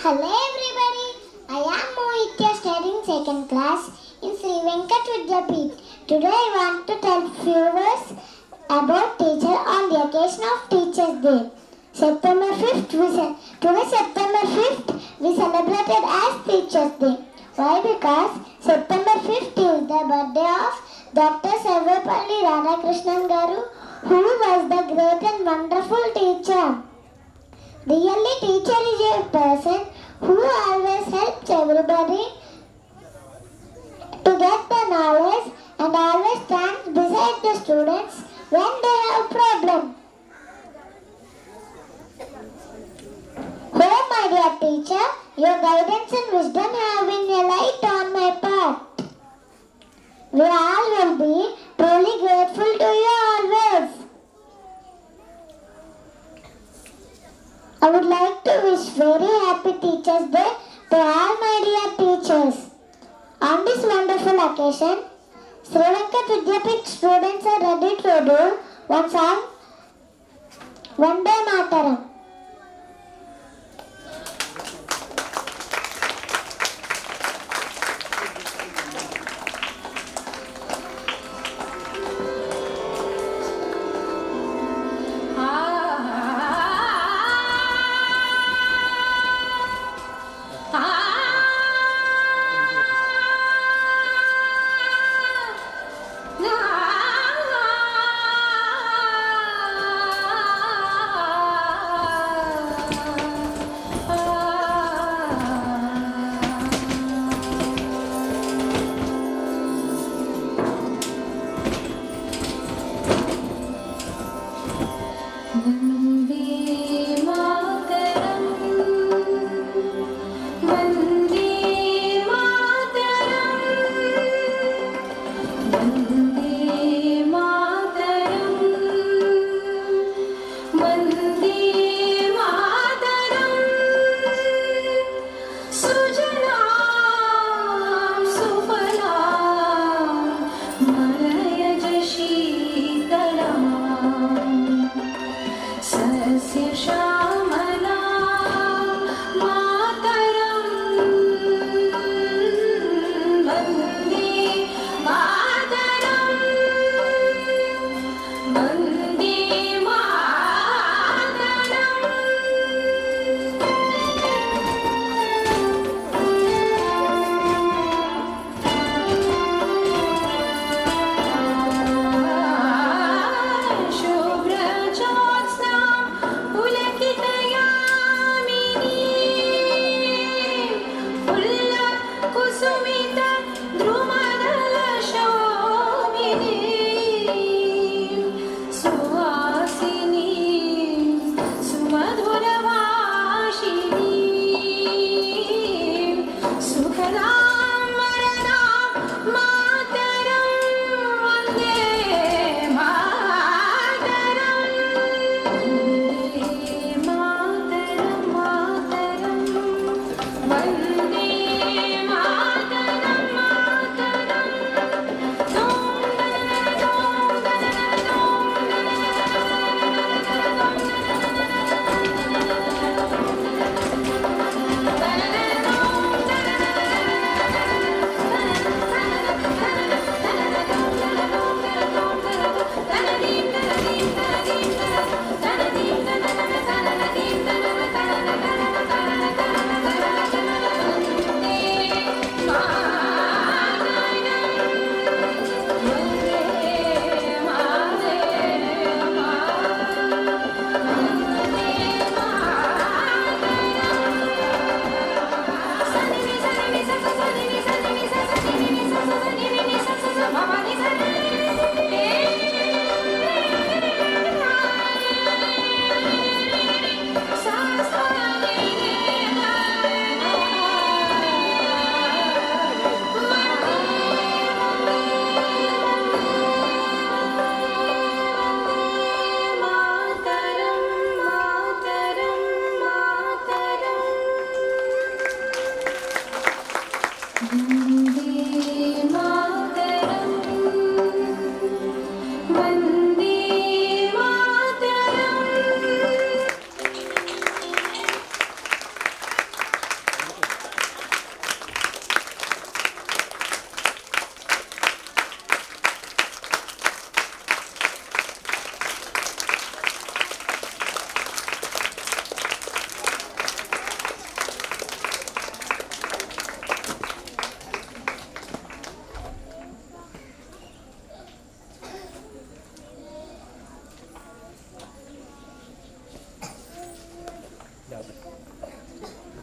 Hello everybody, I am Mohitya studying second class in Sri Venkat Vidyapeeth. Today I want to tell viewers about teacher on the occasion of Teachers Day. September 5th, we today September 5th, we celebrated as Teachers Day. Why? Because September 5th is the birthday of Dr. Sarvepalli Radhakrishnan Garu, who was the great and wonderful teacher. Really, teacher is a person who always helps everybody to get the knowledge and always stands beside the students when they have problem. Oh, my dear teacher, your guidance and wisdom have been a light on my path. We all will be wish very happy Teachers Day to all my dear teachers. On this wonderful occasion, Sri Lanka Vidyapeeth students are ready to do one song, One Day Mataram.